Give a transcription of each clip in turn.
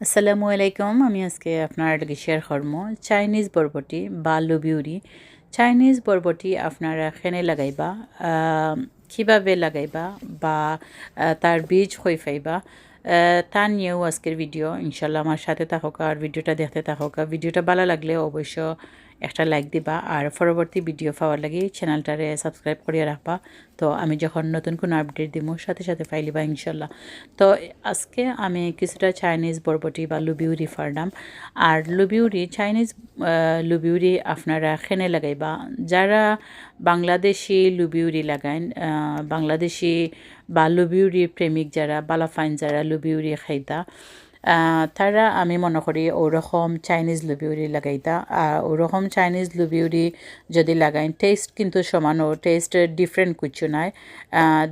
আসসালামু আলাইকুম। আমি আজকে আপনার শেয়ার করব চাইনিজ বরবটি বা লুবিউরি চাইনিজ বরবটি আপনারা খেনে লাগাইবা কীভাবে লাগাইবা বা তার বীজ হয়ে ফাইবা তা নিয়েও আজকের ভিডিও। ইনশাল্লাহ আমার সাথে থাকুক আর ভিডিওটা দেখতে থাকুক ভিডিওটা ভালো লাগলে অবশ্য একটা লাইক দিবা আর পরবর্তী ভিডিও পাওয়ার লাগি চ্যানেলটারে সাবস্ক্রাইব করিয়ে রাখবা। তো আমি যখন নতুন কোনো আপডেট দিব সাথে সাথে পাইলিবা ইনশাল্লাহ। তো আজকে আমি কিছুটা চাইনিজ বরবটি বা লুবিউরি ফারলাম আর লুবিউরি চাইনিজ লুবিউরি আপনারা খেনে লাগাইবা। যারা বাংলাদেশি লুবিউরি লাগাইন বাংলাদেশি বা লুবিউরি প্রেমিক যারা, বালাফাইন যারা লুবিউরি খাইতা তারা আমি মনে করি ওরকম চাইনিজ লুবিউরি লাগাইতা। ওরকম চাইনিজ লুবিউরি যদি লাগাই টেস্ট কিন্তু সমান, ও টেস্ট ডিফারেন্ট কিছু নাই।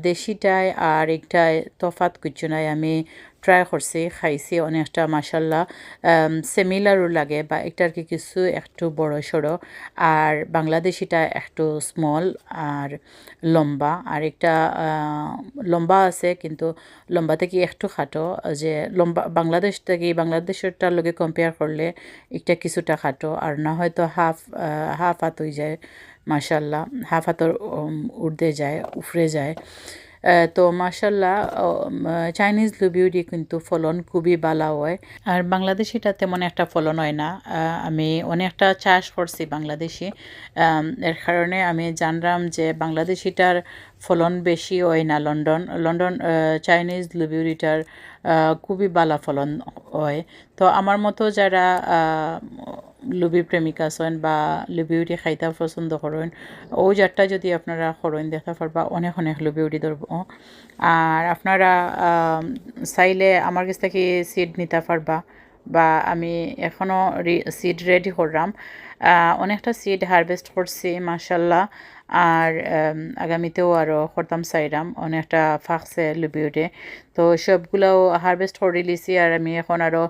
দেশিটায় আর একটায় তফাত কিছু নাই। আমি ট্রাই করছি, খাইছি, অনেকটা মাসাল্লাহ সিমিলারও লাগে, বা একটার কি কিছু একটু বড় সড়ো, আর বাংলাদেশিটা একটু স্মল আর লম্বা। আর একটা লম্বা আছে, কিন্তু লম্বা থেকে একটু খাটো, যে লম্বা, বাংলাদেশ থেকে বাংলাদেশেরটার লগে কম্পেয়ার করলে একটা কিছুটা খাটো, আর না হয়তো হাফ হাফ হাত হয়ে যায় মাসাল্লাহ হাফ হাতর উর্দে যায়, উফরে যায়। তো মাসাল্লাহ চাইনিজ লুবিউরি কিন্তু ফলন খুবই ভালো হয়। আর বাংলাদেশিটা তেমন একটা ফলন হয় না। আমি অনেকটা চাষ করছি বাংলাদেশি। এর কারণে আমি জানলাম যে বাংলাদেশিটার ফলন বেশি হয় না লন্ডন। লন্ডন চাইনিজ লুবিউরিটার খুবই ভালো ফলন হয়। তো আমার মতো যারা লুবি প্রেমিকা আছেন বা লুবিউরি খাইতে পছন্দ করেন ও জাতটা যদি আপনারা করেন দেখা পারবা অনেক অনেক লুবিউরি ধরব। আর আপনারা চাইলে আমার কাছ থেকে সিড নিতে পারবা, বা আমি এখনও সিড রেডি করলাম। অনেকটা সিড হারভেস্ট করছি মাসাল্লাহ আর আগামীতেও আরও করতাম চাইরাম অনেকটা ফাঁকছে লুবিউরে তো সবগুলাও হারভেস্ট করে লিছি আর আমি এখন আরও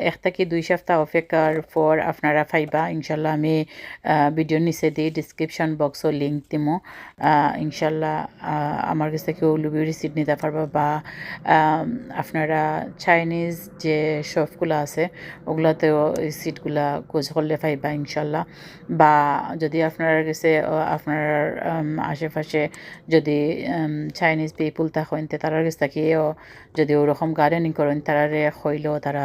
এক থেকে দুই সপ্তাহ অপেক্ষার পর আপনারা পাইবা। ইনশাল্লাহ আমি ভিডিও নিচে দিই ডিসক্রিপশন বক্সও লিঙ্ক আহ, ইনশাল্লাহ আমার কাছ কেউ লুবিউরি সিড নিতে পারবা বা আপনারা চাইনিজ যে শপগুলো আছে ওগুলাতেও এই সিটগুলা খোঁজ করলে পাইবা ইনশাল্লাহ বা যদি আপনার কাছে আপনার আশেপাশে যদি চাইনিজ পিপুল থাকেন তারার কাছ থেকেও যদি ওরকম গার্ডেনিং করেন তারারে হইলেও তারা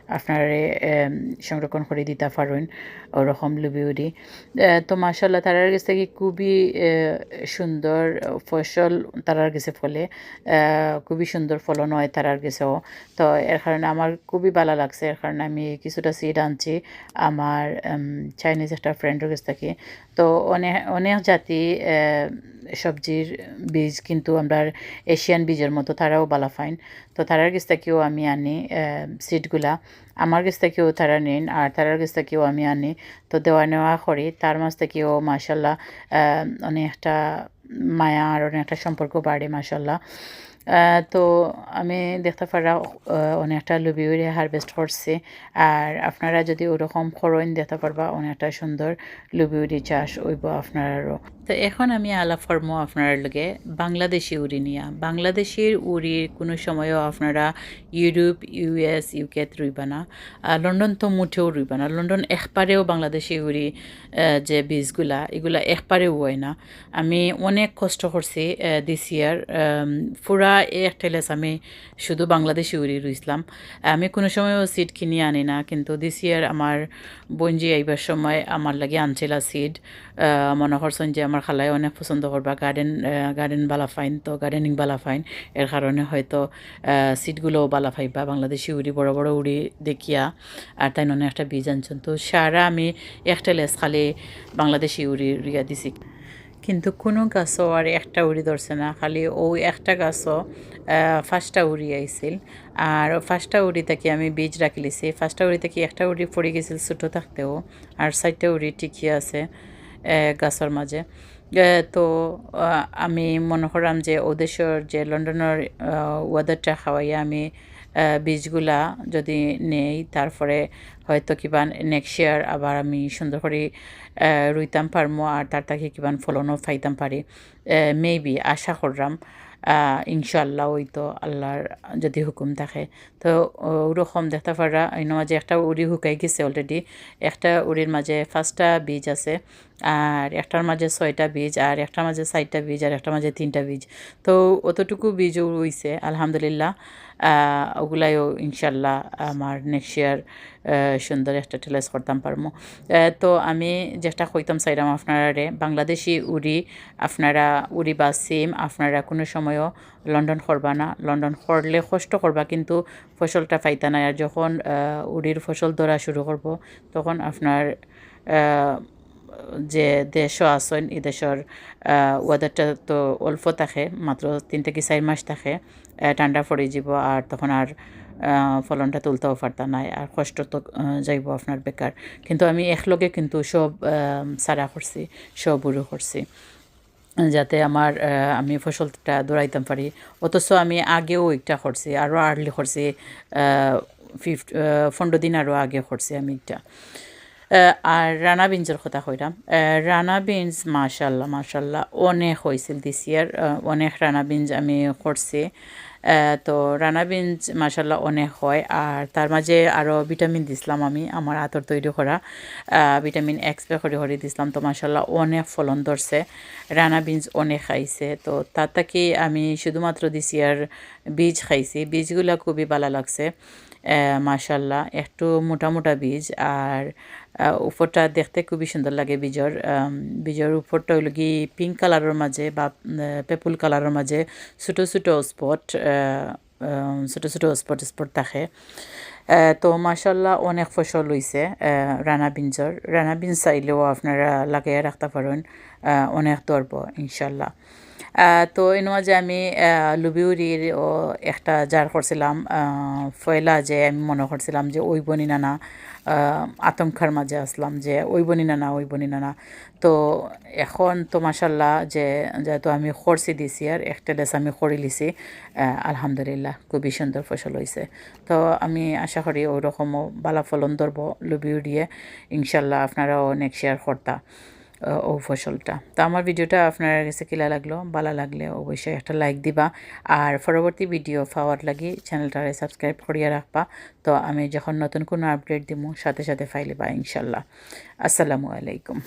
আপনারে সংরক্ষণ করে দিতে পারেন ওরকম লুবিউরি তো মাসাল্লাহ তারার কাছ থেকে খুবই সুন্দর ফসল তারার কাছে ফলে খুবই সুন্দর ফলন হয় তারার কাছেও। তো এর কারণে আমার খুবই ভালো লাগছে, এর কারণে আমি কিছুটা সিড আনছি আমার চাইনিজ একটা ফ্রেন্ডের কাছ থেকে। তো অনেক অনেক জাতি সবজির বীজ কিন্তু আমরা এশিয়ান বীজের মতো তারাও বালা ফাইন তো তারার কাছ থেকেও আমি আনি সিডগুলা আমার কাছ থেকেও তারা নেন, আর তারার কাছ থেকেও আমি আনি। তো দেওয়া নেওয়া করি। তার মাঝ থেকেও মাসাল্লাহ অনেকটা মায়া আর অনেকটা সম্পর্ক বাড়ে মাসাল্লাহ তো আমি দেখতে পারা অনেকটা লুবিউরি হারভেস্ট করছি। আর আপনারা যদি ওরকম খরণ দেখতে পারবা, অনেকটা সুন্দর লুবিউরি চাষ হইব আপনারারও। তো এখন আমি আলাপ করব আপনার লগে বাংলাদেশি উড়ি নিয়া। বাংলাদেশের উড়ির কোনো সময়ও আপনারা ইউরোপ ইউএস ইউকে রইবা না। লন্ডন তো মুঠেও রইবা না। লন্ডন একবারেও বাংলাদেশি উড়ি যে বীজগুলা, এগুলা একবারেও হয় না। আমি অনেক কষ্ট করছি দিস ইয়ার পুরা এক টেলেস আমি শুধু বাংলাদেশি উড়ি রুইছিলাম। আমি কোনো সময়ও সিড কিনে আনি না, কিন্তু দিস ইয়ার আমার বঞ্জি আইবার সময় আমার লাগে আনছিলা সিড মনে করছেন যে আমার খালাই অনেক পছন্দ করবা। গার্ডেন গার্ডেন বালা ফাইন তো গার্ডেনিং বালা ফাইন এর কারণে হয়তো সিটগুলোও বালা ফাইবা বাংলাদেশি উড়ি, বড় বড় উড়ি দেখিয়া। আর তাই একটা বীজ আনছেন। তো সারা আমি একটা লেস খালি বাংলাদেশি উড়ি রিয়া দিছি। কিন্তু কোনো গাছও আর একটা উড়ি ধরছে না। খালি ও একটা গাছও ফার্স্টটা উড়ি আইছিল। আর ফার্স্টটা উড়ি থেকে আমি বীজ রাখি লিছি। ফার্স্টটা উড়ি থেকে একটা উড়ি পড়ে গেছিল ছোটো থাকতেও। আর চারটা উড়ি ঠিকই আছে। গাছের মাঝে। তো আমি মনে করলাম যে ওদেশের যে লন্ডনের ওয়েদারটা খাওয়াইয়া আমি বীজগুলা যদি নেই, তারপরে হয়তো কিবা নেক্সট ইয়ার আবার আমি সুন্দর করে রুইতাম পারমো আর তার থেকে কিবান ফলনও পাইতাম পারি। মেবি আশা করলাম ইনশাল্লাহ ওই তো আল্লাহর যদি হুকুম থাকে। তো ওরকম দেখতে পারা এই মাঝে একটা উড়ি শুকাই গেছে অলরেডি একটা উড়ির মাঝে পাঁচটা বীজ আছে, আর একটার মাঝে ছয়টা বীজ, আর একটার মাঝে চারটা বীজ, আর একটার মাঝে তিনটা বীজ। তো অতটুকু বীজও রইছে আলহামদুলিল্লাহ। ওগুলাইও ইনশাল্লাহ আমার নেক্সট ইয়ার সুন্দর একটা টেলেস করতাম পারমো। তো আমি যেটা কইতাম চাইলাম আপনারা বাংলাদেশি উড়ি, আপনারা উড়ি বা সিম আপনারা কোনো সময়ও লন্ডন করবা না। লন্ডন করলে কষ্ট করবা, কিন্তু ফসলটা পাইতা না আর যখন উড়ির ফসল ধরা শুরু করব, তখন আপনার যে দেশও আসেন এই দেশের ওয়েদারটা তো অল্প থাকে, মাত্র তিন থেকে চার মাস থাকে ঠান্ডা পড়ে যাব আর তখন আর ফলনটা তুলতেও পারতা নাই আর কষ্ট তো যাইব আপনার বেকার। কিন্তু আমি একলগে কিন্তু সব সারা করছি, সব বুড়ো করছি। যাতে আমার আমি ফসলটা দৌড়াইতাম পারি। অথচ আমি আগেও একটা করছি আরও আর্লি করছি ফিফ পনেরো দিন আরও আগে করছি আমি একটা আর রানা বিনজের কথা কইলাম রানা বিনস মাশাল্লাহ মাশাল্লাহ অনেক হয়েছিল দিস ইয়ার অনেক রানা বিনজ আমি করছি। তো রানা বিনস মাশাল্লাহ অনেক হয়। আর তার মাঝে আরও ভিটামিন দিছিলাম আমি, আমার আতর তৈরি করা। ভিটামিন এক্সপে করে করে দিছিলাম তো মাশাল্লাহ অনেক ফলন ধরছে। রানা বিনস অনেক খাইছে। তো তার থেকে আমি শুধুমাত্র দিস ইয়ার বীজ খাইছি। বীজগুলো খুবই ভালো লাগছে। মাশাল্লাহ একটু মোটা মোটা বীজ। আর উপরটা দেখতে খুবই সুন্দর লাগে বীজর। বীজর উপরটা হইল কি পিঙ্ক কালারের মাঝে বা পেপুল কালারের মাঝে ছোটো ছোটো স্পট ছোটো ছোটো স্পট স্পট থাকে তো মাসাল্লাহ অনেক ফসল হয়েছে রানা বিনজর। রানা বিন চাইলেও আপনারা লাগিয়ে রাখতে পারেন অনেক ধরব ইনশাল্লাহ তো এর যে আমি লুবিউরির একটা জার করছিলাম ফয়লা যে আমি মনে করছিলাম যে ওই বনি নানা আতঙ্কার মাঝে আসলাম যে ওই বনি না না ওই বনি না না। তো এখন তো মাসাল্লাহ যে যেহেতু আমি খরচি দিছি আর একটা ডেস আমি খড়ি লিছি আলহামদুলিল্লাহ খুবই সুন্দর ফসল হয়েছে তো আমি আশা করি ওই রকমও বালা ফলন ধরব লুবিউরিয়ে ইনশাল্লাহ আপনারাও নেক্সট ইয়ার করতা। ও ফসলটা। তো আমার ভিডিওটা আপনার কাছে কিলা লাগল, ভালো লাগলে অবশ্যই একটা লাইক দিবা। আর পরবর্তী ভিডিও পাওয়ার লাগি চ্যানেলটারে সাবস্ক্রাইব করিয়া রাখবা। তো আমি যখন নতুন কোনো আপডেট দিব সাথে সাথে ফাইলে বা ইনশাল্লাহ। আসসালামু আলাইকুম।